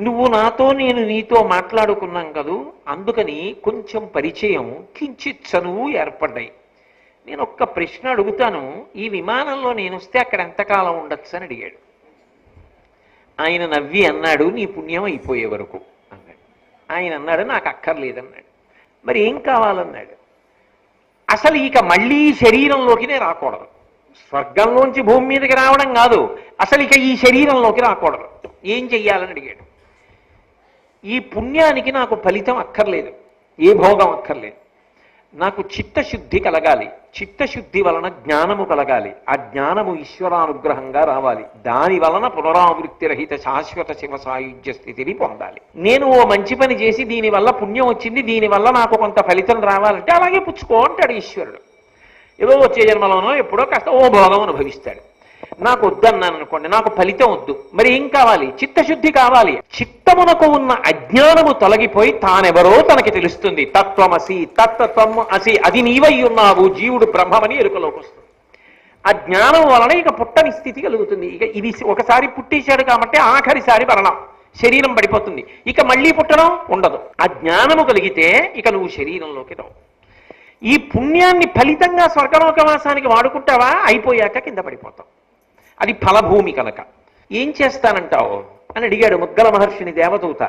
నువ్వు నాతో నేను నీతో మాట్లాడుకున్నాం కదూ? అందుకని కొంచెం పరిచయం కించిత్ చనువు ఏర్పడ్డాయి. నేను ఒక్క ప్రశ్న అడుగుతాను ఈ విమానంలో నేను వస్తే అక్కడ ఎంతకాలం ఉండొచ్చు అని అడిగాడు. ఆయన నవ్వి అన్నాడు నీ పుణ్యం అయిపోయే వరకు అన్నాడు. ఆయన అన్నాడు నాకు అక్కర్లేదన్నాడు. మరి ఏం కావాలన్నాడు? అసలు ఇక మళ్ళీ శరీరంలోకినే రాకూడదు. స్వర్గంలోంచి భూమి మీదకి రావడం కాదు అసలు ఇక ఈ శరీరంలోకి రాకూడదు. ఏం చెయ్యాలని అడిగాడు. ఈ పుణ్యానికి నాకు ఫలితం అక్కర్లేదు. ఏ భోగం అక్కర్లేదు. నాకు చిత్తశుద్ధి కలగాలి. చిత్తశుద్ధి వలన జ్ఞానము కలగాలి. ఆ జ్ఞానము ఈశ్వరానుగ్రహంగా రావాలి. దాని వలన పునరావృత్తి రహిత శాశ్వత శివ సాయుధ్య స్థితిని పొందాలి. నేను ఓ మంచి పని చేసి దీనివల్ల పుణ్యం వచ్చింది దీనివల్ల నాకు కొంత ఫలితం రావాలంటే అలాగే పుచ్చుకో అంటాడు ఈశ్వరుడు. ఏదో వచ్చే జన్మలోనో ఎప్పుడో కాస్త ఓ భోగం అనుభవిస్తాడు. నాకు వద్దన్నాను అనుకోండి నాకు ఫలితం వద్దు. మరి ఏం కావాలి? చిత్తశుద్ధి కావాలి. చిత్తమునకు ఉన్న అజ్ఞానము తొలగిపోయి తానెవరో తనకి తెలుస్తుంది. తత్వమసి తత్వం అసి అది నీవై ఉన్నావు జీవుడు బ్రహ్మమని ఎరుకలోకి వస్తుంది. ఆ జ్ఞానం వలన ఇక పుట్టని స్థితి కలుగుతుంది. ఇక ఇది ఒకసారి పుట్టేశాడు కాబట్టి ఆఖరిసారి మరణం. శరీరం పడిపోతుంది. ఇక మళ్ళీ పుట్టడం ఉండదు. ఆ జ్ఞానము కలిగితే ఇక నువ్వు శరీరంలోకి రావు. ఈ పుణ్యాన్ని ఫలితంగా స్వర్గలోకవాసానికి వాడుకుంటావా? అయిపోయాక కింద పడిపోతావు. అది ఫలభూమి కనుక. ఏం చేస్తానంటావు? అని అడిగాడు ముగ్గల మహర్షిని దేవదూత.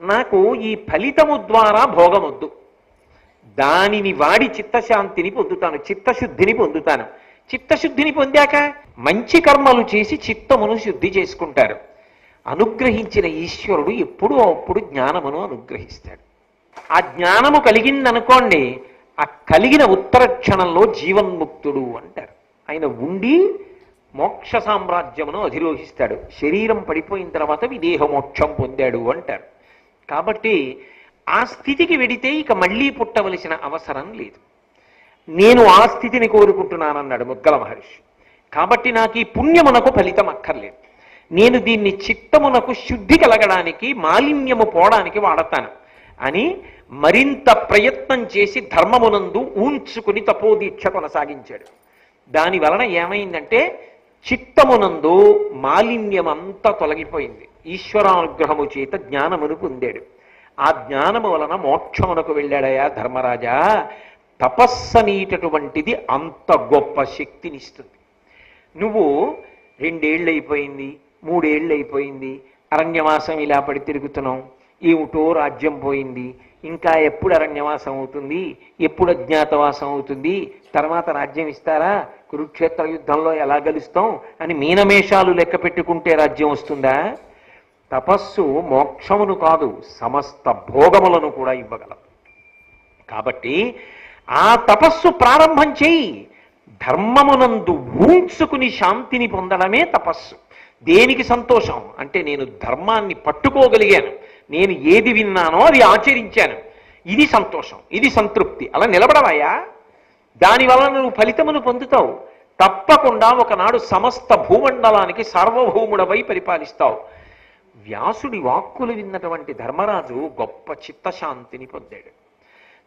నాకు ఈ ఫలితము ద్వారా భోగమొద్దు. దానిని వాడి చిత్తశాంతిని పొందుతాను చిత్తశుద్ధిని పొందుతాను. చిత్తశుద్ధిని పొందాక మంచి కర్మలు చేసి చిత్తమును శుద్ధి చేసుకుంటారు. అనుగ్రహించిన ఈశ్వరుడు ఎప్పుడూ అప్పుడు జ్ఞానమును అనుగ్రహిస్తాడు. ఆ జ్ఞానము కలిగిందనుకోండి ఆ కలిగిన ఉత్తర క్షణంలో జీవన్ముక్తుడు అంటారు. ఆయన ఉండి మోక్ష సామ్రాజ్యమును అధిరోహిస్తాడు. శరీరం పడిపోయిన తర్వాత విదేహమోక్షం పొందాడు అంటారు. కాబట్టి ఆ స్థితికి వెడితే ఇక మళ్ళీ పుట్టవలసిన అవసరం లేదు. నేను ఆ స్థితిని కోరుకుంటున్నానన్నాడు ముగ్గల మహర్షి. కాబట్టి నాకు ఈ పుణ్యమునకు ఫలితం అక్కర్లేదు. నేను దీన్ని చిత్తమునకు శుద్ధి కలగడానికి మాలిన్యము పోవడానికి వాడతాను. అని మరింత ప్రయత్నం చేసి ధర్మమునందు ఊంచుకుని తపోదీక్ష కొనసాగించాడు. దాని వలన ఏమైందంటే చిత్తమునందు మాలిన్యమంతా తొలగిపోయింది. ఈశ్వరానుగ్రహము చేత జ్ఞానమును పొందాడు ఆ జ్ఞానము వలన మోక్షమునకు వెళ్ళాడయా ధర్మరాజా? తపస్సనీటటువంటిది అంత గొప్ప శక్తినిస్తుంది. నువ్వు రెండేళ్ళు అయిపోయింది మూడేళ్ళు అయిపోయింది అరణ్యవాసం ఇలా పడి తిరుగుతున్నాం ఏమిటో రాజ్యం పోయింది ఇంకా ఎప్పుడు అరణ్యవాసం అవుతుంది? ఎప్పుడు అజ్ఞాతవాసం అవుతుంది? తర్వాత రాజ్యం ఇస్తారా? కురుక్షేత్ర యుద్ధంలో ఎలా గెలుస్తాం? అని మీనమేషాలు లెక్క పెట్టుకుంటే రాజ్యం వస్తుందా? తపస్సు మోక్షమును కాదు సమస్త భోగములను కూడా ఇవ్వగలం. కాబట్టి ఆ తపస్సు ప్రారంభం చేయి. ధర్మమునందు ఊంచుకుని శాంతిని పొందడమే తపస్సు. దేనికి సంతోషం? అంటే నేను ధర్మాన్ని పట్టుకోగలిగాను. నేను ఏది విన్నానో అది ఆచరించాను. ఇది సంతోషం ఇది సంతృప్తి. అలా నిలబడవాయా దానివల్ల నువ్వు ఫలితమును పొందుతావు. తప్పకుండా ఒకనాడు సమస్త భూమండలానికి సార్వభౌముడవై పరిపాలిస్తావు. వ్యాసుడి వాక్కులు విన్నటువంటి ధర్మరాజు గొప్ప చిత్తశాంతిని పొందాడు.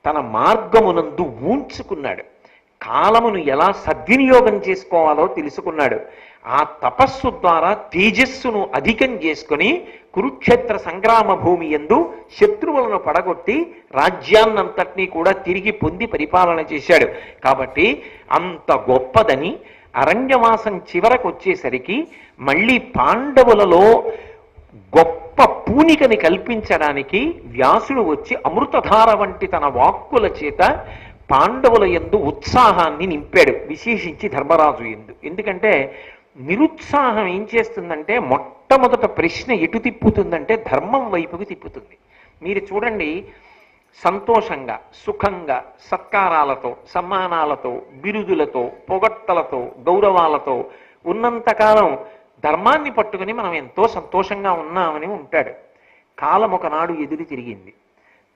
తన మార్గమునందు ఊంచుకున్నాడు. కాలమును ఎలా సద్వినియోగం చేసుకోవాలో తెలుసుకున్నాడు. ఆ తపస్సు ద్వారా తేజస్సును అధికం చేసుకుని కురుక్షేత్ర సంగ్రామ భూమి ఎందు శత్రువులను పడగొట్టి రాజ్యాన్నంతటినీ కూడా తిరిగి పొంది పరిపాలన చేశాడు. కాబట్టి అంత గొప్పదని అరణ్యవాసం చివరకు వచ్చేసరికి మళ్ళీ పాండవులలో గొప్ప పూనికని కల్పించడానికి వ్యాసుడు వచ్చి అమృతధార వంటి తన వాక్కుల చేత పాండవుల ఎందు ఉత్సాహాన్ని నింపాడు విశేషించి ధర్మరాజు ఎందు ఎందుకంటే నిరుత్సాహం ఏం చేస్తుందంటే మొట్టమొదట ప్రశ్న ఎటు తిప్పుతుందంటే ధర్మం వైపుకి తిప్పుతుంది. మీరు చూడండి సంతోషంగా సుఖంగా సత్కారాలతో సమ్మానాలతో బిరుదులతో పొగట్టలతో గౌరవాలతో ఉన్నంతకాలం ధర్మాన్ని పట్టుకుని మనం ఎంతో సంతోషంగా ఉన్నామని ఉంటాడు. కాలం ఒకనాడు ఎదురు తిరిగింది.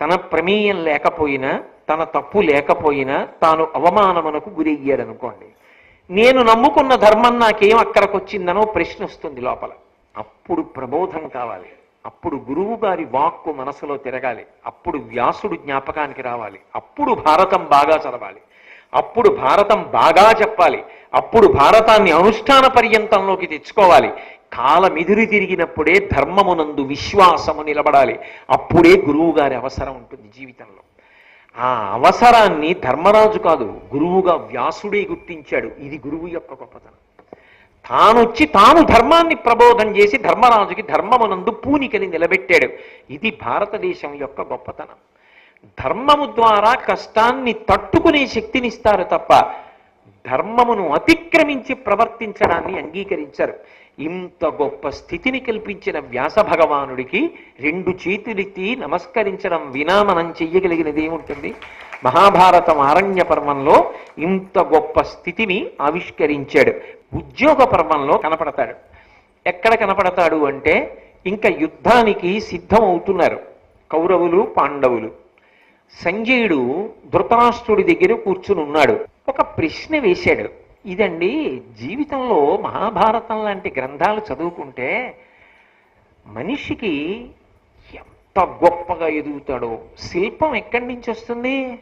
తన ప్రమేయం లేకపోయినా తన తప్పు లేకపోయినా తాను అవమానమునకు గురయ్యాడనుకోండి. నేను నమ్ముకున్న ధర్మం నాకేం అక్కడికి వచ్చిందనో ప్రశ్న వస్తుంది లోపల. అప్పుడు ప్రబోధం కావాలి. అప్పుడు గురువు గారి వాక్కు మనసులో తిరగాలి. అప్పుడు వ్యాసుడు జ్ఞాపకానికి రావాలి. అప్పుడు భారతం బాగా చదవాలి. అప్పుడు భారతం బాగా చెప్పాలి. అప్పుడు భారతాన్ని అనుష్ఠాన పర్యంతంలోకి తెచ్చుకోవాలి. కాలమిదిరి తిరిగినప్పుడే ధర్మమునందు విశ్వాసము నిలబడాలి. అప్పుడే గురువు గారి అవసరం ఉంటుంది జీవితంలో. ఆ అవసరాన్ని ధర్మరాజు కాదు గురువుగా వ్యాసుడే గుర్తించాడు. ఇది గురువు యొక్క గొప్పతనం. తానొచ్చి తాను ధర్మాన్ని ప్రబోధం చేసి ధర్మరాజుకి ధర్మమునందు పూనికని నిలబెట్టాడు. ఇది భారతదేశం యొక్క గొప్పతనం. ధర్మము ద్వారా కష్టాన్ని తట్టుకునే శక్తినిస్తారు తప్ప ధర్మమును అతిక్రమించి ప్రవర్తించడాన్ని అంగీకరించారు. ఇంత గొప్ప స్థితిని కల్పించిన వ్యాస భగవానుడికి రెండు చేతులెత్తి నమస్కరించడం వినా మనం చెయ్యగలిగినది ఏముంటుంది? మహాభారతం అరణ్య పర్వంలో ఇంత గొప్ప స్థితిని ఆవిష్కరించాడు. ఉద్యోగ పర్వంలో కనపడతాడు. ఎక్కడ కనపడతాడు అంటే ఇంకా యుద్ధానికి సిద్ధం అవుతున్నారు కౌరవులు పాండవులు. సంజయుడు ధృతరాష్ట్రుడి దగ్గర కూర్చుని ఉన్నాడు ఒక ప్రశ్న వేశాడు. ఇదండి జీవితంలో మహాభారతం లాంటి గ్రంథాలు చదువుకుంటే మనిషికి ఎంత గొప్పగా ఎదుగుతాడో. శిల్పం ఎక్కడి నుంచి వస్తుంది?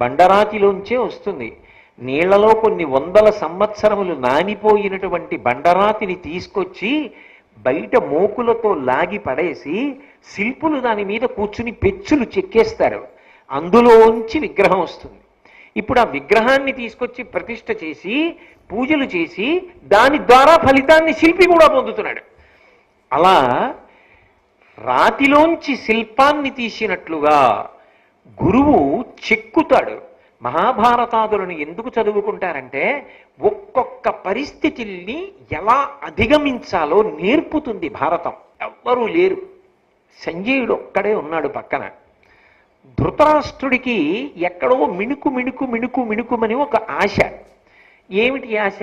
బండరాతిలోంచే వస్తుంది. నీళ్ళలో కొన్ని వందల సంవత్సరములు నానిపోయినటువంటి బండరాతిని తీసుకొచ్చి బయట మోకులతో లాగి పడేసి శిల్పులు దాని మీద కూర్చుని పెచ్చులు చెక్కేస్తారు. అందులోంచి విగ్రహం వస్తుంది. ఇప్పుడు ఆ విగ్రహాన్ని తీసుకొచ్చి ప్రతిష్ట చేసి పూజలు చేసి దాని ద్వారా ఫలితాన్ని శిల్పి కూడా పొందుతున్నాడు. అలా రాతిలోంచి శిల్పాన్ని తీసినట్లుగా గురువు చెక్కుతాడు. మహాభారతాదులను ఎందుకు చదువుకుంటారంటే ఒక్కొక్క పరిస్థితుల్ని ఎలా అధిగమించాలో నేర్పుతుంది భారతం. ఎవ్వరూ లేరు. సంజయుడు ఒక్కడే ఉన్నాడు పక్కన. ధృతరాష్ట్రుడికి ఎక్కడో మిణుకు మిణుకు మిణుకు మిణుకుమని ఒక ఆశ. ఏమిటి ఆశ?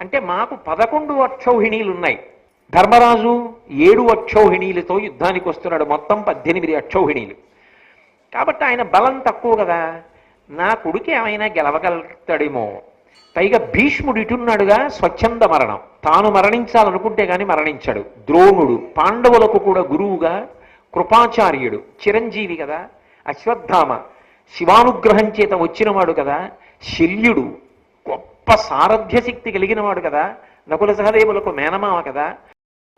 అంటే మాకు పదకొండు అక్షౌహిణీలు ఉన్నాయి ధర్మరాజు ఏడు అక్షౌహిణీలతో యుద్ధానికి వస్తున్నాడు. మొత్తం పద్దెనిమిది అక్షౌహిణీలు. కాబట్టి ఆయన బలం తక్కువ కదా. నా కొడుకు ఏమైనా గెలవగలుగుతాడేమో. పైగా భీష్ముడు ఇటున్నాడుగా స్వచ్ఛంద మరణం. తాను మరణించాలనుకుంటే గాని మరణించాడు. ద్రోణుడు పాండవులకు కూడా గురువుగా కృపాచార్యుడు చిరంజీవి కదా. అశ్వత్థామ. శివానుగ్రహం చేత వచ్చినవాడు కదా శల్యుడు. గొప్ప సారథ్య శక్తి కలిగినవాడు కదా నకుల సహదేవులకు మేనమామ కదా.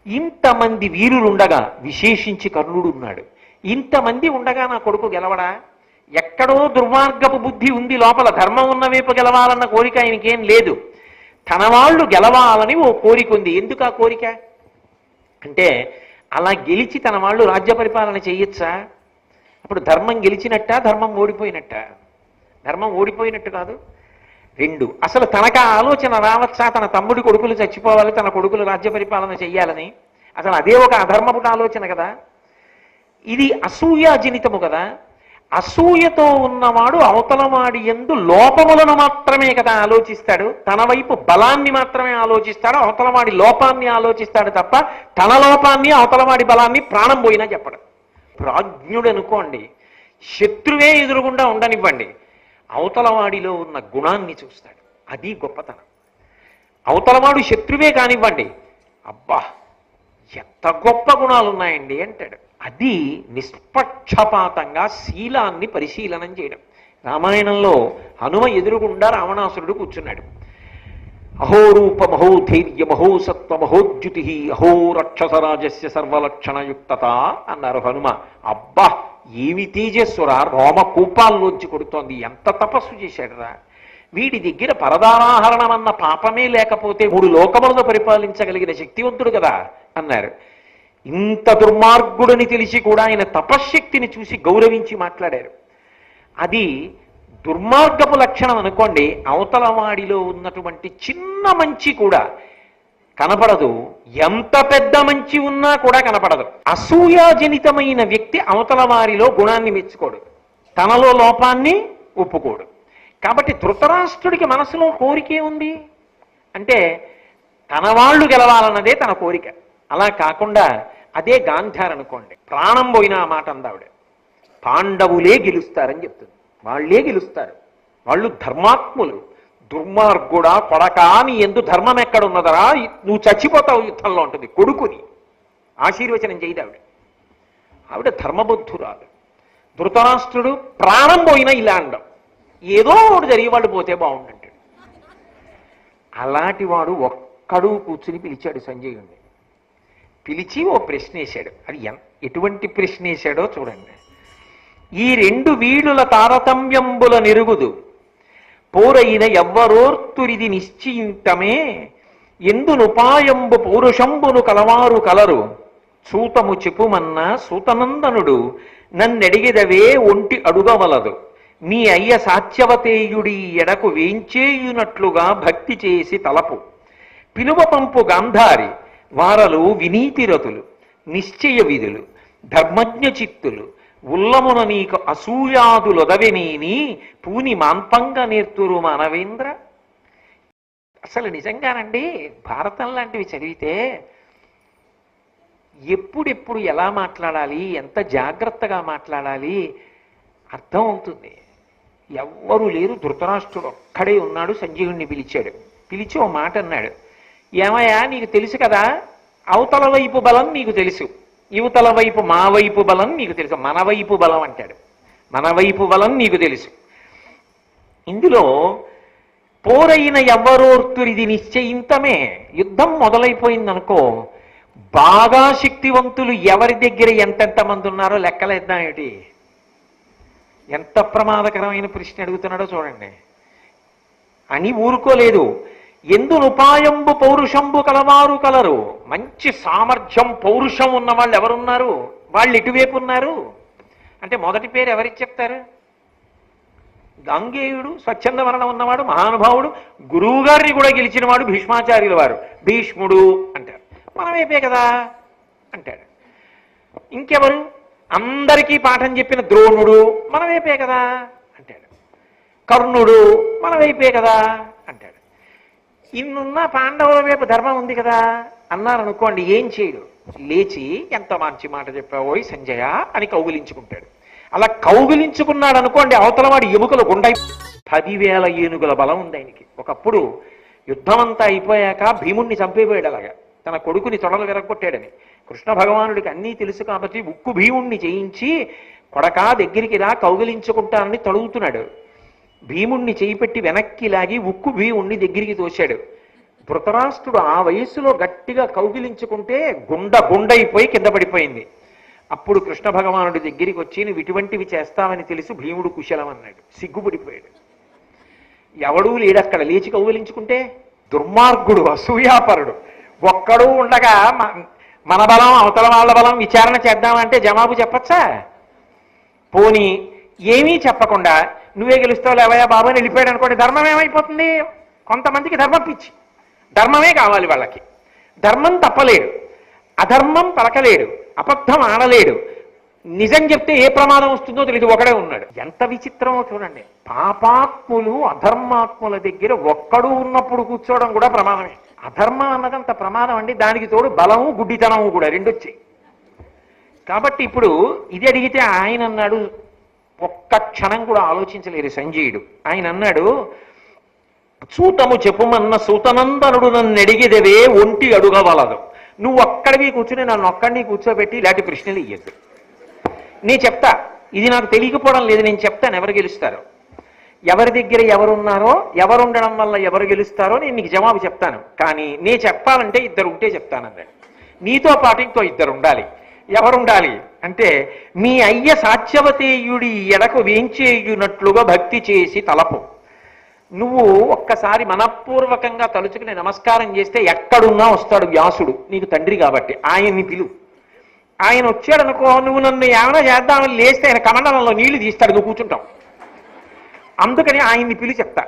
ఇంతమంది వీరులుండగా విశేషించి కర్ణుడు ఉన్నాడు. ఇంతమంది ఉండగా నా కొడుకు గెలవడా? ఎక్కడో దుర్మార్గపు బుద్ధి ఉంది లోపల ధర్మం ఉన్న వైపు గెలవాలన్న కోరిక ఆయనకేం లేదు. తన వాళ్ళు గెలవాలని ఓ కోరిక ఉంది. ఎందుకు ఆ కోరిక? అంటే అలా గెలిచి తన వాళ్ళు రాజ్య పరిపాలన చేయొచ్చా? అప్పుడు ధర్మం గెలిచినట్ట ధర్మం ఓడిపోయినట్ట? ధర్మం ఓడిపోయినట్టు కాదు. రెండు అసలు తనకు ఆలోచన రావచ్చా? తన తమ్ముడి కొడుకులు చచ్చిపోవాలి తన కొడుకులు రాజ్య పరిపాలన చెయ్యాలని. అసలు అదే ఒక అధర్మపుట ఆలోచన కదా. ఇది అసూయాజనితము కదా. అసూయతో ఉన్నవాడు అవతలవాడి ఎందు లోపములను మాత్రమే కదా ఆలోచిస్తాడు. తన వైపు బలాన్ని మాత్రమే ఆలోచిస్తాడు. అవతలవాడి లోపాన్ని ఆలోచిస్తాడు తప్ప తన లోపాన్ని అవతలవాడి బలాన్ని ప్రాణం పోయినా చెప్పడు. ప్రాజ్ఞుడు అనుకోండి శత్రువే ఎదురుగుండా ఉండనివ్వండి. అవతలవాడిలో ఉన్న గుణాన్ని చూస్తాడు. అది గొప్పతనం. అవతలవాడు శత్రువే కానివ్వండి అబ్బా ఎంత గొప్ప గుణాలు ఉన్నాయండి అంటాడు. అది నిష్పక్షపాతంగా శీలాన్ని పరిశీలనం చేయడం. రామాయణంలో హనుమ ఎదురుగుండా రావణాసురుడు కూర్చున్నాడు. అహోరూప మహోధైర్య మహోసత్వ మహోద్యుతి అహో రక్షసరాజస్య సర్వలక్షణయుక్తత అన్నారు హనుమ. అబ్బా ఏమి తేజస్సురా రోమ కూపాల్లోంచి కొడుతోంది. ఎంత తపస్సు చేశాడురా. వీడి దగ్గర పరదారాహరణం అన్న పాపమే లేకపోతే మూడు లోకములను పరిపాలించగలిగిన శక్తివంతుడు కదా అన్నారు. ఇంత దుర్మార్గుడని తెలిసి కూడా ఆయన తపశ్శక్తిని చూసి గౌరవించి మాట్లాడారు. అది దుర్మార్గపు లక్షణం అనుకోండి అవతల వాడిలో ఉన్నటువంటి చిన్న మంచి కూడా కనపడదు. ఎంత పెద్ద మంచి ఉన్నా కూడా కనపడదు. అసూయాజనితమైన వ్యక్తి అవతల వారిలో గుణాన్ని మెచ్చుకోడు. తనలో లోపాన్ని ఒప్పుకోడు. కాబట్టి ధృతరాష్ట్రుడికి మనసులో కోరికే ఉంది అంటే తన వాళ్ళు గెలవాలన్నదే తన కోరిక. అలా కాకుండా అదే గాంధార్ అనుకోండి ప్రాణం పోయిన ఆ మాట అందావిడ. పాండవులే గెలుస్తారని చెప్తుంది. వాళ్ళే గెలుస్తారు. వాళ్ళు ధర్మాత్ములు. దుర్మార్గుడా కొడకా నీ ఎందు ధర్మం ఎక్కడున్నదరా? నువ్వు చచ్చిపోతావు యుద్ధంలో ఉంటుంది కొడుకుని. ఆశీర్వచనం చేయదు ఆవిడ. ఆవిడ ధర్మబుద్ధురాలు. ధృతరాష్ట్రుడు ప్రాణం పోయినా ఇలా అండం ఏదో ఒకటి జరిగి వాళ్ళు పోతే బాగుండంటాడు. అలాంటి వాడు ఒక్కడు కూర్చుని పిలిచాడు సంజయుణ్ణి. పిలిచి ఓ ప్రశ్న వేశాడు అది ఎటువంటి ప్రశ్న వేశాడో చూడండి. ఈ రెండు వీడుల తారతమ్యంబుల నిరుగుదు. పోరైన ఎవ్వరోర్తురిది నిశ్చయింతమే ఎందునుపాయంబు పౌరుషంబును కలవారు కలరు. సూతము చెప్పుమన్న సూతనందనుడు నన్నెడిగిదవే ఒంటి అడుగవలదు. మీ అయ్య సాత్యవతేయుడి ఎడకు వేంచేయునట్లుగా భక్తి చేసి తలపు. పిలువ పంపు గాంధారి వారలు వినీతిరతులు నిశ్చయ విధులు ధర్మజ్ఞ చిత్తులు ఉల్లమున నీకు అసూయాదులొదవినేని పూని మాన్పంగ నేర్తురు మానవేంద్ర. అసలు నిజంగానండి భారతం లాంటివి చదివితే ఎప్పుడెప్పుడు ఎలా మాట్లాడాలి ఎంత జాగ్రత్తగా మాట్లాడాలి అర్థం అవుతుంది. ఎవ్వరూ లేరు ధృతరాష్ట్రుడు ఒక్కడే ఉన్నాడు సంజీవుణ్ణి పిలిచాడు. పిలిచి ఓ మాట అన్నాడు ఏమయ్యా నీకు తెలుసు కదా అవతల వైపు బలం నీకు తెలుసు. యువతల వైపు మా వైపు బలం నీకు తెలుసు. మన వైపు బలం అంటాడు. మన వైపు బలం నీకు తెలుసు. ఇందులో పోరైన ఎవ్వరోర్తురిది నిశ్చయింతమే. యుద్ధం మొదలైపోయిందనుకో బాగా శక్తివంతులు ఎవరి దగ్గర ఎంతెంత మంది ఉన్నారో లెక్కలేద్దాం ఏమిటి? ఎంత ప్రమాదకరమైన ప్రశ్న అడుగుతున్నాడో చూడండి. అని ఊరుకోలేదు. ఎందునుపాయంబు పౌరుషంబు కలవారు కలరు? మంచి సామర్థ్యం పౌరుషం ఉన్న వాళ్ళు ఎవరున్నారు? వాళ్ళు ఇటువైపు ఉన్నారు అంటే మొదటి పేరు ఎవరికి చెప్తారు? గంగేయుడు స్వచ్ఛంద మరణం ఉన్నవాడు మహానుభావుడు గురువుగారిని కూడా గెలిచినవాడు భీష్మాచార్యుల వారు. భీష్ముడు అంటారు. మన కదా? అంటాడు. ఇంకెవరు? అందరికీ పాఠం చెప్పిన ద్రోణుడు మనమైపే కదా? అంటాడు. కర్ణుడు మనవైపే కదా? అంటాడు. ఇన్నున్న పాండవుల వైపు ధర్మం ఉంది కదా అన్నారు అనుకోండి ఏం చేయడు? లేచి ఎంత మంచి మాట చెప్పావోయ్ సంజయ అని కౌగిలించుకుంటాడు. అలా కౌగిలించుకున్నాడు అనుకోండి అవతల వాడి ఎముకలు గుండై పదివేల ఏనుగుల బలం ఉంది ఆయనకి. ఒకప్పుడు యుద్ధం అంతా అయిపోయాక భీముణ్ణి చంపేపోయాడు అలాగా. తన కొడుకుని తొడలు విరగొట్టాడని కృష్ణ భగవానుడికి అన్నీ తెలుసు కాబట్టి ఉక్కు భీముణ్ణి చేయించి కొడకా దగ్గరికి రా కౌగిలించుకుంటానని తడుగుతున్నాడు. భీముణ్ణి చేయిపెట్టి వెనక్కి లాగి ఉక్కు భీముణ్ణి దగ్గరికి తోశాడు. ధృతరాష్ట్రుడు ఆ వయస్సులో గట్టిగా కౌగిలించుకుంటే గుండ గుండైపోయి కింద పడిపోయింది. అప్పుడు కృష్ణ భగవానుడి దగ్గరికి వచ్చి నువ్వు ఇటువంటివి చేస్తావని తెలిసి భీముడు కుశలం అన్నాడు సిగ్గుపడిపోయాడు. ఎవడూ లేడక్కడ లేచి కౌగిలించుకుంటే దుర్మార్గుడు అసూయాపరుడు. ఒక్కడూ ఉండగా మ- మన బలం అవతల వాళ్ళ బలం విచారణ చేద్దామంటే జవాబు చెప్పచ్చా? పోని ఏమీ చెప్పకుండా నువ్వే గెలుస్తావు లేవయా బాబు అని వెళ్ళిపోయాడు అనుకోండి ధర్మం ఏమైపోతుంది? కొంతమందికి ధర్మం పిచ్చి. ధర్మమే కావాలి వాళ్ళకి. ధర్మం తప్పలేడు. అధర్మం పలకలేడు. అబద్ధం ఆడలేడు. నిజం చెప్తే ఏ ప్రమాదం వస్తుందో తెలియదు ఒకడే ఉన్నాడు. ఎంత విచిత్రమో చూడండి. పాపాత్ములు అధర్మాత్ముల దగ్గర ఒక్కడు ఉన్నప్పుడు కూర్చోవడం కూడా ప్రమాదమే. అధర్మం అన్నదంత ప్రమాదం అండి. దానికి తోడు బలము గుడ్డితనము కూడా రెండొచ్చాయి. కాబట్టి ఇప్పుడు ఇది అడిగితే ఆయన అన్నాడు ఒక్క క్షణం కూడా ఆలోచించలేరు సంజయుడు. ఆయన అన్నాడు సూతము చెప్పుమన్న సూతనందనుడు నన్ను అడిగిదవే ఒంటి అడుగవలదు నువ్వు ఒక్కడివి కూర్చుని నన్ను ఒక్కడిని కూర్చోబెట్టి ఇలాంటి ప్రశ్నలు ఇయ్యద్దు. నేను చెప్తా ఇది నాకు తెలియకపోవడం లేదు నేను చెప్తాను ఎవరు గెలుస్తారో. ఎవరి దగ్గర ఎవరున్నారో ఎవరుండడం వల్ల ఎవరు గెలుస్తారో నేను నీకు జవాబు చెప్తాను. కానీ నేను చెప్పాలంటే ఇద్దరు ఉంటే చెప్తానన్నాడు నీతో పాటు ఇంకో ఇద్దరు ఉండాలి. ఎవరుండాలి? అంటే మీ అయ్య సాత్యవతేయుడి ఎడకు వేంచేయునట్లుగా భక్తి చేసి తలపు. నువ్వు ఒక్కసారి మనపూర్వకంగా తలుచుకుని నమస్కారం చేస్తే ఎక్కడున్నా వస్తాడు వ్యాసుడు నీకు తండ్రి కాబట్టి. ఆయన్ని పిలువు ఆయన వచ్చాడు అనుకో నువ్వు నన్ను ఏమైనా చేద్దామని లేస్తే ఆయన కమండలంలో నీళ్ళు తీస్తాడు నువ్వు కూర్చుంటావు. అందుకని ఆయన్ని పిలిచి చెప్తా.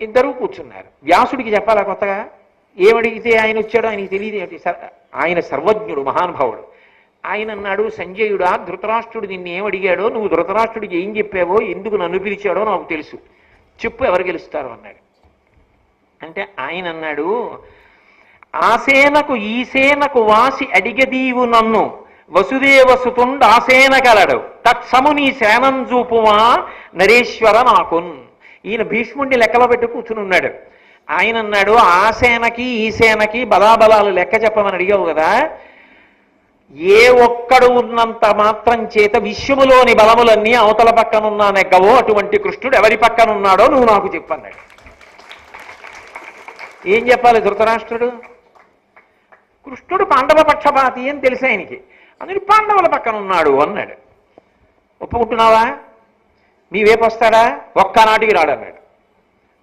ఇద్దరూ కూర్చున్నారు. వ్యాసుడికి చెప్పాలా కొత్తగా? ఏమడిగితే ఆయన వచ్చాడో ఆయనకి తెలియదు ఏమిటి ఆయన సర్వజ్ఞుడు మహానుభావుడు. ఆయన అన్నాడు సంజయుడా ధృతరాష్ట్రుడు నిన్ను ఏమడిగాడో నువ్వు ధృతరాష్ట్రుడికి ఏం చెప్పావో ఎందుకు నన్ను పిలిచాడో నాకు తెలుసు. చెప్పు ఎవరు గెలుస్తారు అన్నాడు. అంటే ఆయన అన్నాడు ఆసేనకు ఈ సేనకు వాసి అడిగదీవు నన్ను. వసుదేవసుతుండు ఆసేన కలడు తత్సము నీ సేనం చూపుమా నరేశ్వర నాకున్. ఈయన భీష్ముడిని లెక్కలో పెట్టి కూర్చుని ఉన్నాడు. ఆయన అన్నాడు ఆ సేనకి ఈ సేనకి బలాబలాలు లెక్క చెప్పమని అడిగావు కదా ఏ ఒక్కడు ఉన్నంత మాత్రం చేత విశ్వములోని బలములన్నీ అవతల పక్కనున్నా నెగ్గవో అటువంటి కృష్ణుడు ఎవరి పక్కనున్నాడో నువ్వు నాకు చెప్పన్నాడు ఏం చెప్పాలి ధృతరాష్ట్రుడు? కృష్ణుడు పాండవ పక్షపాతి అని తెలిసి ఆయనకి. అందుకని పాండవుల పక్కన ఉన్నాడు అన్నాడు. ఒప్పుకుంటున్నావా? మీ వైపు వస్తాడా? ఒక్కనాటికి రాడు అన్నాడు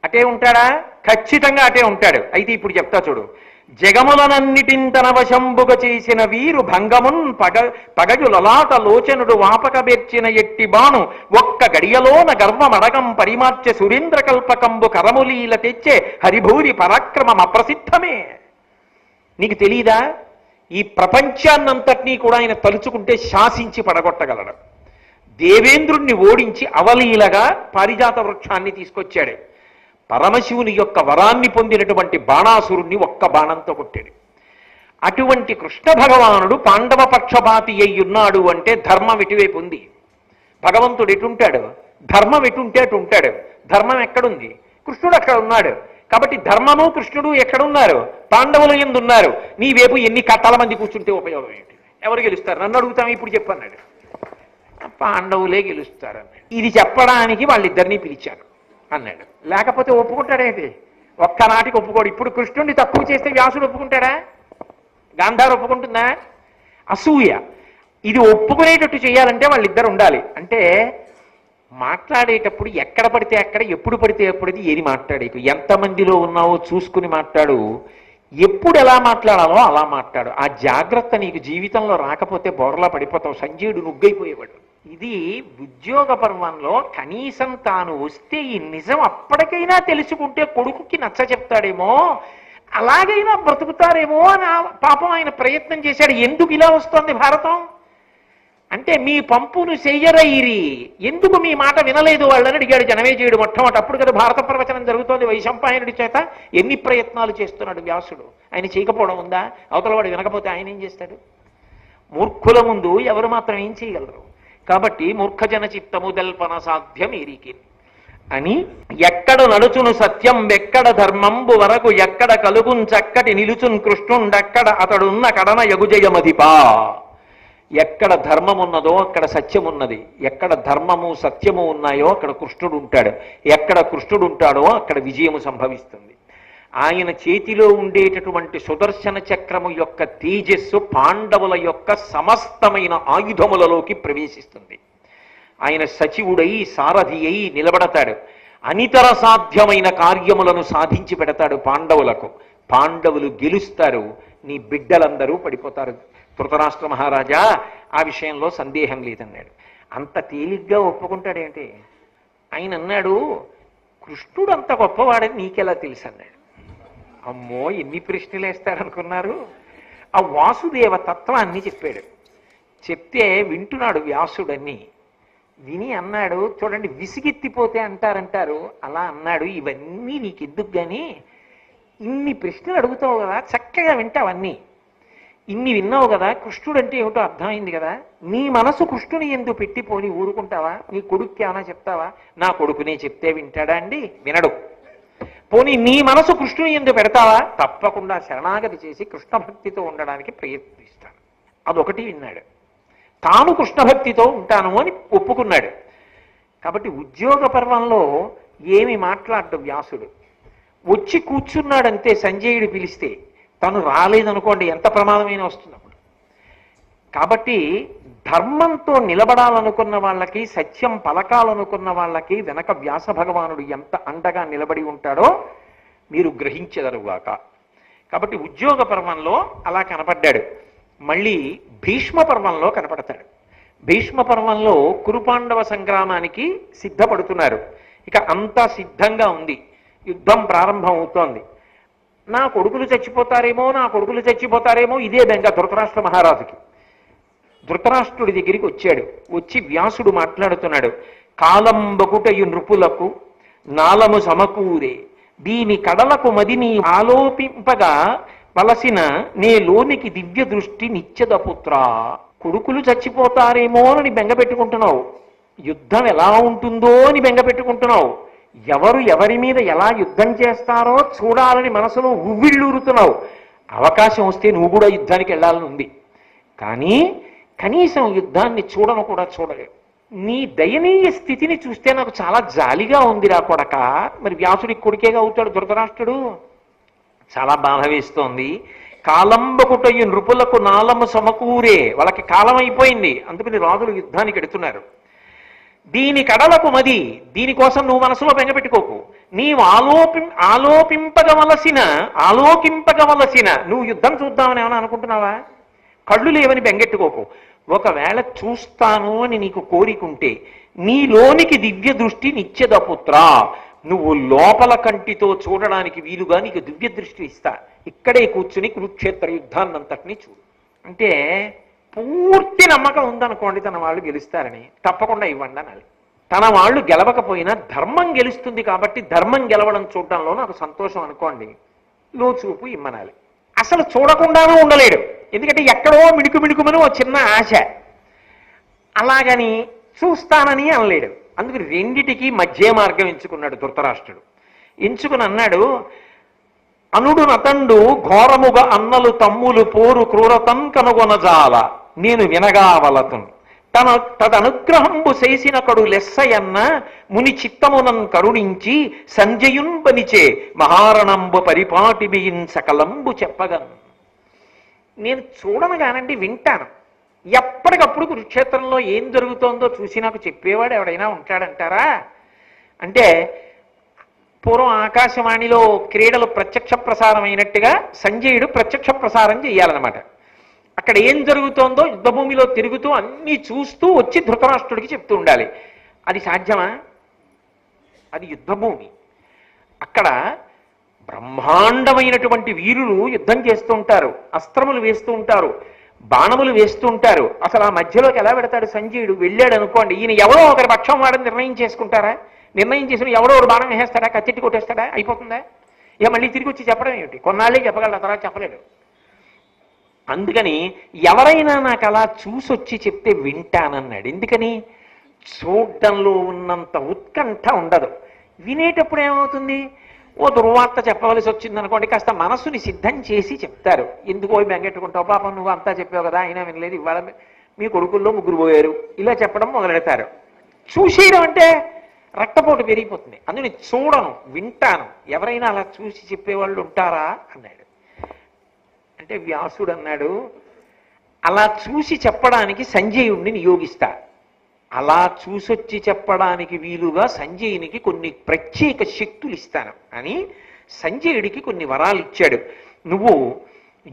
అటే ఉంటాడా? ఖచ్చితంగా అటే ఉంటాడు. అయితే ఇప్పుడు చెప్తా చూడు. జగములనన్నిటింతన వశంబుగ చేసిన వీరు భంగమున్ పగ పగజు లలాట లోచనుడు వాపకబెర్చిన ఎట్టి బాణు ఒక్క గడియలోన గర్వమడగం పరిమార్చె సురేంద్ర కల్పకంబు కరములీల తెచ్చే హరిభూరి పరాక్రమం అప్రసిద్ధమే నీకు తెలీదా? ఈ ప్రపంచాన్నంతటినీ కూడా ఆయన తలుచుకుంటే శాసించి పడగొట్టగలడు. దేవేంద్రుణ్ణి ఓడించి అవలీలగా పారిజాత వృక్షాన్ని తీసుకొచ్చాడు. పరమశివుని యొక్క వరాన్ని పొందినటువంటి బాణాసురుణ్ణి ఒక్క బాణంతో కొట్టాడు. అటువంటి కృష్ణ భగవానుడు పాండవ పక్షపాతి అయ్యున్నాడు ఉన్నాడు అంటే ధర్మం ఎటువైపు ఉంది? భగవంతుడు ఎటుంటాడు? ధర్మం ఎటుంటే అటు ఉంటాడు. ధర్మం ఎక్కడుంది? కృష్ణుడు అక్కడ ఉన్నాడు. కాబట్టి ధర్మము కృష్ణుడు ఎక్కడున్నారు? పాండవులు ఎందున్నారు? నీ వైపు ఎన్ని కట్టాల మంది కూర్చుంటే ఉపయోగం ఏంటి? ఎవరు గెలుస్తారు? నన్ను అడుగుతాం ఇప్పుడు చెప్పన్నాడు. పాండవులే గెలుస్తారన్నాడు. ఇది చెప్పడానికి వాళ్ళిద్దరినీ పిలిచారు అన్నాడు. లేకపోతే ఒప్పుకుంటాడేంటి ఒక్కనాటికి ఒప్పుకోడు. ఇప్పుడు కృష్ణుడిని తక్కువ చేస్తే వ్యాసుడు ఒప్పుకుంటాడా? గాంధారు ఒప్పుకుంటుందా? అసూయ. ఇది ఒప్పుకునేటట్టు చేయాలంటే వాళ్ళిద్దరు ఉండాలి. అంటే మాట్లాడేటప్పుడు ఎక్కడ పడితే అక్కడ ఎప్పుడు పడితే ఎప్పుడైతే ఏది మాట్లాడేకు ఎంతమందిలో ఉన్నావో చూసుకుని మాట్లాడు. ఎప్పుడు ఎలా మాట్లాడాలో అలా మాట్లాడు. ఆ జాగ్రత్త నీకు జీవితంలో రాకపోతే బోర్లా పడిపోతావు. సంజయుడు నుగ్గైపోయేవాడు. ఇది ఉద్యోగ పర్వంలో కనీసం తాను వస్తే ఈ నిజం అప్పటికైనా తెలుసుకుంటే కొడుకుకి నచ్చ చెప్తాడేమో అలాగైనా బ్రతుకుతారేమో అని పాపం ఆయన ప్రయత్నం చేశాడు. ఎందుకు ఇలా వస్తోంది భారతం? అంటే మీ పంపును చెయ్యరయిరి ఎందుకు మీ మాట వినలేదు వాళ్ళని అడిగాడు జనమేజయుడు మొట్టమొదటప్పుడు కదా భారత ప్రవచనం జరుగుతోంది వైశంపాయనుడి చేత. ఎన్ని ప్రయత్నాలు చేస్తున్నాడు వ్యాసుడు? ఆయన చేయకపోవడం ఉందా? అవతల వాడు వినకపోతే ఆయన ఏం చేస్తాడు? మూర్ఖుల ముందు ఎవరు మాత్రం ఏం చేయగలరు? కాబట్టి మూర్ఖజన చిత్తము దల్పన సాధ్యం ఈరికి అని ఎక్కడ నడుచును సత్యం ఎక్కడ ధర్మంబు వరకు ఎక్కడ కలుగున్ చక్కటి నిలుచున్ కృష్ణుండక్కడ అతడున్న కడన యగుజయమధిపా. ఎక్కడ ధర్మం ఉన్నదో అక్కడ సత్యం ఉన్నది ఎక్కడ ధర్మము సత్యము ఉన్నాయో అక్కడ కృష్ణుడు ఉంటాడు ఎక్కడ కృష్ణుడు ఉంటాడో అక్కడ విజయము సంభవిస్తుంది. ఆయన చేతిలో ఉండేటటువంటి సుదర్శన చక్రము యొక్క తేజస్సు పాండవుల యొక్క సమస్తమైన ఆయుధములలోకి ప్రవేశిస్తుంది. ఆయన సచివుడై సారథి అయి నిలబడతాడు. అనితర సాధ్యమైన కార్యములను సాధించి పెడతాడు పాండవులకు. పాండవులు గెలుస్తారు. నీ బిడ్డలందరూ పడిపోతారు. ధృతరాష్ట్ర మహారాజా ఆ విషయంలో సందేహం లేదన్నాడు. అంత తేలిగ్గా ఒప్పుకుంటాడేంటి? ఆయన అన్నాడు కృష్ణుడు అంత గొప్పవాడని నీకెలా తెలుసు అన్నాడు అమ్మో ఎన్ని ప్రశ్నలు వేస్తాడనుకున్నారు ఆ వాసుదేవ తత్వాన్ని చెప్పాడు. చెప్తే వింటున్నాడు వ్యాసుడన్ని విని అన్నాడు చూడండి విసిగెత్తిపోతే అంటారంటారు. అలా అన్నాడు ఇవన్నీ నీకు ఎందుకు కానీ ఇన్ని ప్రశ్నలు అడుగుతావు కదా చక్కగా వింటావు అన్నీ. ఇన్ని విన్నావు కదా కృష్ణుడు అంటే ఏమిటో అర్థమైంది కదా? నీ మనసు కృష్ణుని ఎందు పెట్టిపోని ఊరుకుంటావా? నీ కొడుక్కి ఏమైనా చెప్తావా? నా కొడుకునే చెప్తే వింటాడా అండి? వినడు. పోనీ నీ మనసు కృష్ణుని ఎందు పెడతావా? తప్పకుండా శరణాగతి చేసి కృష్ణ భక్తితో ఉండడానికి ప్రయత్నిస్తాను అదొకటి విన్నాడు. తాను కృష్ణ భక్తితో ఉంటాను అని ఒప్పుకున్నాడు. కాబట్టి ఉద్యోగ పర్వంలో ఏమి మాట్లాడ్డు వ్యాసుడు? వచ్చి కూర్చున్నాడంతే సంజయుడు పిలిస్తే తను రాలేదనుకోండి ఎంత ప్రమాదమైన వస్తుంది అప్పుడు. కాబట్టి ధర్మంతో నిలబడాలనుకున్న వాళ్ళకి సత్యం పలకాలనుకున్న వాళ్ళకి వెనక వ్యాస భగవానుడు ఎంత అండగా నిలబడి ఉంటాడో మీరు గ్రహించెదరుగాక కాబట్టి ఉద్యోగ పర్వంలో అలా కనపడ్డాడు. మళ్ళీ భీష్మ పర్వంలో కనపడతాడు. భీష్మ పర్వంలో కురుపాండవ సంగ్రామానికి సిద్ధపడుతున్నారు. ఇక అంతా సిద్ధంగా ఉంది. యుద్ధం ప్రారంభం అవుతోంది. నా కొడుకులు చచ్చిపోతారేమో నా కొడుకులు చచ్చిపోతారేమో ఇదే బెంగ ధృతరాష్ట్ర మహారాజుకి. ధృతరాష్ట్రుడి దగ్గరికి వచ్చాడు. వచ్చి వ్యాసుడు మాట్లాడుతున్నాడు. కాలంబకుటయు నృపులకు నాలము సమకూరే. దీని కడలకు మదిని ఆలోపింపగా వలసిన నే లోనికి దివ్య దృష్టి నిత్యదపుత్ర కొడుకులు చచ్చిపోతారేమో అని బెంగపెట్టుకుంటున్నావు యుద్ధం ఎలా ఉంటుందో అని బెంగపెట్టుకుంటున్నావు ఎవరు ఎవరి మీద ఎలా యుద్ధం చేస్తారో చూడాలని మనసులో ఉవ్విళ్ళూరుతున్నావు. అవకాశం వస్తే నువ్వు కూడా యుద్ధానికి వెళ్ళాలని ఉంది. కానీ కనీసం యుద్ధాన్ని చూడను కూడా చూడలేవు నీ దయనీయ స్థితిని చూస్తే నాకు చాలా జాలిగా ఉందిరా కొడక. మరి వ్యాసుడికి కొడుకేగా అవుతాడు ధృతరాష్ట్రుడు? చాలా బాధ వేస్తోంది. కాలంబకుటయ్యి నృపులకు నాలము సమకూరే. వాళ్ళకి కాలం అయిపోయింది. అందుకని రాజులు యుద్ధానికి ఎడుతున్నారు. దీని కడలకు మది. దీనికోసం నువ్వు మనసులో బెంగపెట్టుకోకు నీవు ఆలోపి ఆలోపింపగవలసిన ఆలోకింపగవలసిన నువ్వు యుద్ధం చూద్దామని ఏమైనా అనుకుంటున్నావా? కళ్ళు లేవని బెంగెట్టుకోకు. ఒకవేళ చూస్తాను అని నీకు కోరికుంటే నీలోనికి దివ్య దృష్టి నిత్యదపుత్ర నువ్వు లోపల కంటితో చూడడానికి వీలుగా నీకు దివ్య దృష్టి ఇస్తా. ఇక్కడే కూర్చుని కురుక్షేత్ర యుద్ధాన్నంతటిని చూడు. అంటే పూర్తి నమ్మకం ఉందనుకోండి తన వాళ్ళు గెలుస్తారని. తప్పకుండా ఇవ్వండి అనాలి. తన వాళ్ళు గెలవకపోయినా ధర్మం గెలుస్తుంది కాబట్టి ధర్మం గెలవడం చూడడంలో నాకు సంతోషం అనుకోండి. లోచూపు ఇమ్మనాలి. అసలు చూడకుండానే ఉండలేడు. ఎందుకంటే ఎక్కడో మిణుకు మిణుకుమని ఓ చిన్న ఆశ. అలాగని చూస్తానని అనలేడు. అందుకు రెండిటికి మధ్య మార్గం ఎంచుకున్నాడు ధృతరాష్ట్రుడు. ఎంచుకుని అన్నాడు అనుడు నతండు ఘోరముగా అన్నలు తమ్ములు పోరు క్రూరతం కనుగొనజాల. నేను వినగావలతను. తన తదనుగ్రహంబు చేసిన కడు లెస్సయన్న ముని చిత్తమునన్ కరుణించి సంజయున్ పనిచే మహారణంబు పరిపాటి బియిన్ సకలంబు చెప్పగన్ నేను చూడను కానండి వింటాను. ఎప్పటికప్పుడు కురుక్షేత్రంలో ఏం జరుగుతోందో చూసి నాకు చెప్పేవాడు ఎవడైనా ఉంటాడంటారా? అంటే పూర్వం ఆకాశవాణిలో క్రీడలు ప్రత్యక్ష ప్రసారం అయినట్టుగా సంజయుడు ప్రత్యక్ష ప్రసారం చేయాలన్నమాట అక్కడ ఏం జరుగుతోందో యుద్ధభూమిలో తిరుగుతూ అన్నీ చూస్తూ వచ్చి ధృతరాష్ట్రుడికి చెప్తూ ఉండాలి. అది సాధ్యమా? అది యుద్ధభూమి. అక్కడ బ్రహ్మాండమైనటువంటి వీరులు యుద్ధం చేస్తూ ఉంటారు అస్త్రములు వేస్తూ ఉంటారు బాణములు వేస్తూ ఉంటారు. అసలు ఆ మధ్యలోకి ఎలా పెడతాడు సంజయుడు? వెళ్ళాడు అనుకోండి ఈయన ఎవరో ఒకరి పక్షం వాడని నిర్ణయం చేసుకుంటారా? నిర్ణయం చేసిన ఎవడో ఒక బాణం వేసేస్తాడా? కత్తిట్టి కొట్టేస్తాడా? అయిపోతుందా? ఇక మళ్ళీ తిరిగి వచ్చి చెప్పడం ఏమిటి? కొన్నాళ్ళే చెప్పగలడు తర్వాత చెప్పలేడు. అందుకని ఎవరైనా నాకు అలా చూసొచ్చి చెప్తే వింటానన్నాడు. ఎందుకని? చూడటంలో ఉన్నంత ఉత్కంఠ ఉండదు. వినేటప్పుడు ఏమవుతుంది? ఓ దుర్వార్త చెప్పవలసి వచ్చింది అనుకోండి కాస్త మనస్సుని సిద్ధం చేసి చెప్తారు. ఎందుకో బెంగెట్టుకుంటావు? పాపం నువ్వు అంతా చెప్పావు కదా అయినా వినలేదు. ఇవాళ మీ కొడుకుల్లో ముగ్గురు పోయారు. ఇలా చెప్పడం మొదలెడతారు. చూసేయడం అంటే రక్తపోటు పెరిగిపోతుంది. అందుకని చూడను వింటాను. ఎవరైనా అలా చూసి చెప్పేవాళ్ళు ఉంటారా? అన్నాడు. అంటే వ్యాసుడు అన్నాడు అలా చూసి చెప్పడానికి సంజయుణ్ణి నియోగిస్తా. అలా చూసొచ్చి చెప్పడానికి వీలుగా సంజయునికి కొన్ని ప్రత్యేక శక్తులు ఇస్తాను అని సంజయుడికి కొన్ని వరాలు ఇచ్చాడు నువ్వు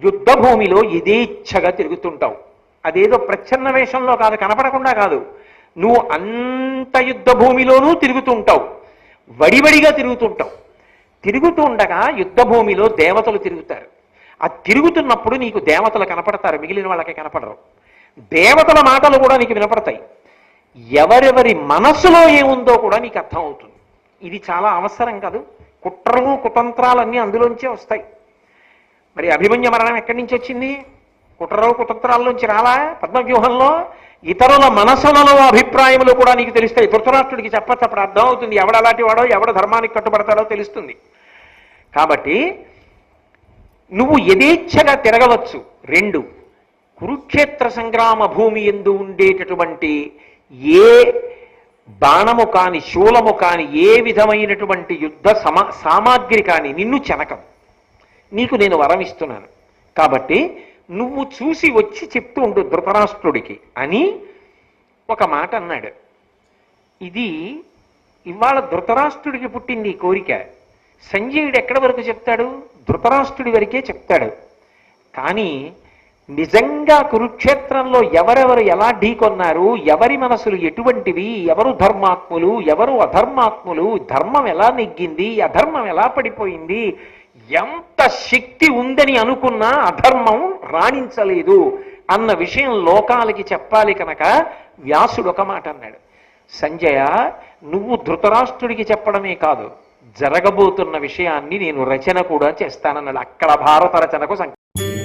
యుద్ధభూమిలో యథేచ్ఛగా తిరుగుతుంటావు. అదేదో ప్రచ్ఛన్న వేషంలో కాదు కనపడకుండా కాదు. నువ్వు అంత యుద్ధ భూమిలోనూ తిరుగుతుంటావు. వడివడిగా తిరుగుతుంటావు. తిరుగుతూ ఉండగా యుద్ధభూమిలో దేవతలు తిరుగుతారు. ఆ తిరుగుతున్నప్పుడు నీకు దేవతలు కనపడతారు మిగిలిన వాళ్ళకి కనపడరు. దేవతల మాటలు కూడా నీకు వినపడతాయి. ఎవరెవరి మనసులో ఏముందో కూడా నీకు అర్థం అవుతుంది. ఇది చాలా అవసరం కాదు. కుట్రలు కుతంత్రాలన్నీ అందులోంచే వస్తాయి. మరి అభిమన్య మరణం ఎక్కడి నుంచి వచ్చింది? కుట్రలు నుంచి రాలా? పద్మవ్యూహంలో ఇతరుల మనసులలో అభిప్రాయములు కూడా నీకు తెలుస్తాయి. ధృతరాష్ట్రుడికి చెప్పచ్చు అప్పుడు అర్థం అవుతుంది. ఎవడు అలాంటి వాడో ఎవడ ధర్మానికి కట్టుబడతాడో తెలుస్తుంది. కాబట్టి నువ్వు యథేచ్ఛగా తిరగవచ్చు. రెండు కురుక్షేత్ర సంగ్రామ భూమి ఎందు ఉండేటటువంటి ఏ బాణము కాని శూలము కాని ఏ విధమైనటువంటి యుద్ధ సమా సామాగ్రి కాని నిన్ను చెనకం. నీకు నేను వరం ఇస్తున్నాను. కాబట్టి నువ్వు చూసి వచ్చి చెప్తూ ఉండు ధృతరాష్ట్రుడికి అని ఒక మాట అన్నాడు. ఇది ఇవాళ ధృతరాష్ట్రుడికి పుట్టింది ఈ కోరిక. సంజయుడు ఎక్కడి వరకు చెప్తాడు? ధృతరాష్ట్రుడి వరకే చెప్తాడు. కానీ నిజంగా కురుక్షేత్రంలో ఎవరెవరు ఎలా ఢీకొన్నారు ఎవరి మనసులు ఎటువంటివి ఎవరు ధర్మాత్ములు ఎవరు అధర్మాత్ములు ధర్మం ఎలా నెగ్గింది అధర్మం ఎలా పడిపోయింది ఎంత శక్తి ఉందని అనుకున్నా అధర్మం రాణించలేదు అన్న విషయం లోకాలకి చెప్పాలి కనుక వ్యాసుడు ఒక మాట అన్నాడు. సంజయ నువ్వు ధృతరాష్ట్రుడికి చెప్పడమే కాదు జరగబోతున్న విషయాన్ని నేను రచన కూడా చేస్తానన్నాడు. అక్కడ భారత రచనకు సంకేతం.